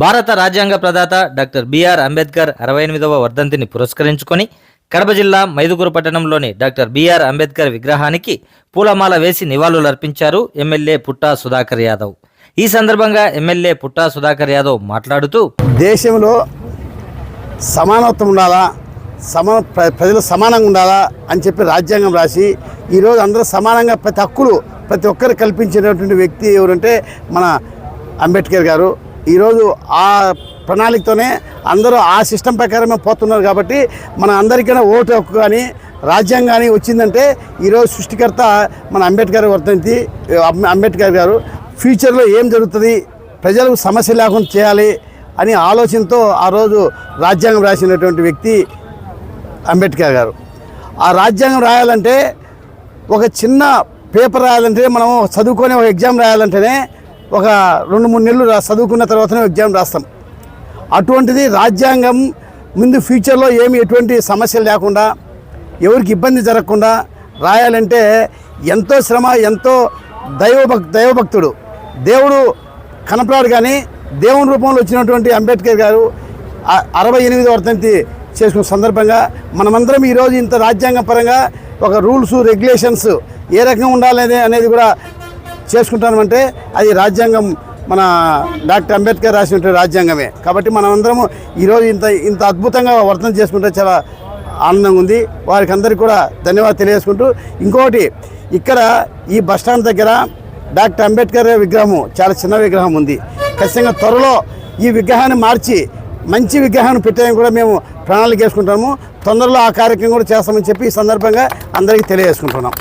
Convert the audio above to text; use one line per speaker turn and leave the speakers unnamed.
భారత రాజ్యాంగ ప్రదాత డాక్టర్ బిఆర్ అంబేద్కర్ అరవై ఎనిమిదవ వర్ధంతిని పురస్కరించుకొని కడప జిల్లా మైదుగురు పట్టణంలోని డాక్టర్ బిఆర్ అంబేద్కర్ విగ్రహానికి పూలమాల వేసి నివాళులర్పించారు ఎమ్మెల్యే పుట్టా సుధాకర్ యాదవ్. ఈ సందర్భంగా ఎమ్మెల్యే పుట్టా సుధాకర్ యాదవ్ మాట్లాడుతూ
దేశంలో సమానత్వం ఉండాలా? సమాన ప్రజలు సమానంగా ఉండాలా? అని చెప్పి రాజ్యాంగం రాసి ఈరోజు అందరూ సమానంగా ప్రతి హక్కులు ప్రతి ఒక్కరు కల్పించినటువంటి వ్యక్తి ఎవరంటే మన అంబేద్కర్ గారు. ఈరోజు ఆ ప్రణాళికతోనే అందరూ ఆ సిస్టమ్ ప్రకారమే పోతున్నారు కాబట్టి మన అందరికైనా ఓటు హక్కు కానీ రాజ్యాంగం కానీ వచ్చిందంటే ఈరోజు సృష్టికర్త మన అంబేద్కర్ వర్తంతి అంబేద్కర్ గారు. ఫ్యూచర్లో ఏం జరుగుతుంది? ప్రజలకు సమస్య లేకుండా చేయాలి అని ఆలోచనతో ఆ రోజు రాజ్యాంగం రాసినటువంటి వ్యక్తి అంబేద్కర్ గారు. ఆ రాజ్యాంగం రాయాలంటే ఒక చిన్న పేపర్ రాయాలంటే మనం చదువుకొని ఒక ఎగ్జామ్ రాయాలంటేనే ఒక రెండు మూడు నెలలు రా- చదువుకున్న తర్వాతనే ఎగ్జామ్ రాస్తాం. అటువంటిది రాజ్యాంగం ముందు ఫ్యూచర్లో ఏమి ఎటువంటి సమస్యలు లేకుండా ఎవరికి ఇబ్బంది జరగకుండా రాయాలంటే ఎంతో శ్రమ ఎంతో దైవభక్ దైవభక్తుడు. దేవుడు కనపడాడు కానీ దేవుని రూపంలో వచ్చినటువంటి అంబేద్కర్ గారు అరవై ఎనిమిది వర్తంతి చేసుకున్న సందర్భంగా మనమందరం ఈరోజు ఇంత రాజ్యాంగ పరంగా ఒక రూల్స్ రెగ్యులేషన్స్ ఏ రకంగా ఉండాలనే అనేది కూడా చేసుకుంటామంటే అది రాజ్యాంగం మన డాక్టర్ అంబేద్కర్ రాసినటువంటి రాజ్యాంగమే. కాబట్టి మనమందరము ఈరోజు ఇంత ఇంత అద్భుతంగా వర్తన చేసుకుంటే చాలా ఆనందంగా ఉంది. వారికి అందరికీ కూడా ధన్యవాదాలు తెలియజేసుకుంటూ ఇంకోటి ఇక్కడ ఈ బస్ స్టాండ్ దగ్గర డాక్టర్ అంబేద్కర్ విగ్రహము చాలా చిన్న విగ్రహం ఉంది. ఖచ్చితంగా త్వరలో ఈ విగ్రహాన్ని మార్చి మంచి విగ్రహాన్ని పెట్టడానికి కూడా మేము ప్రణాళిక వేసుకుంటాము. తొందరలో ఆ కార్యక్రమం కూడా చేస్తామని చెప్పి ఈ సందర్భంగా అందరికీ తెలియజేసుకుంటున్నాం.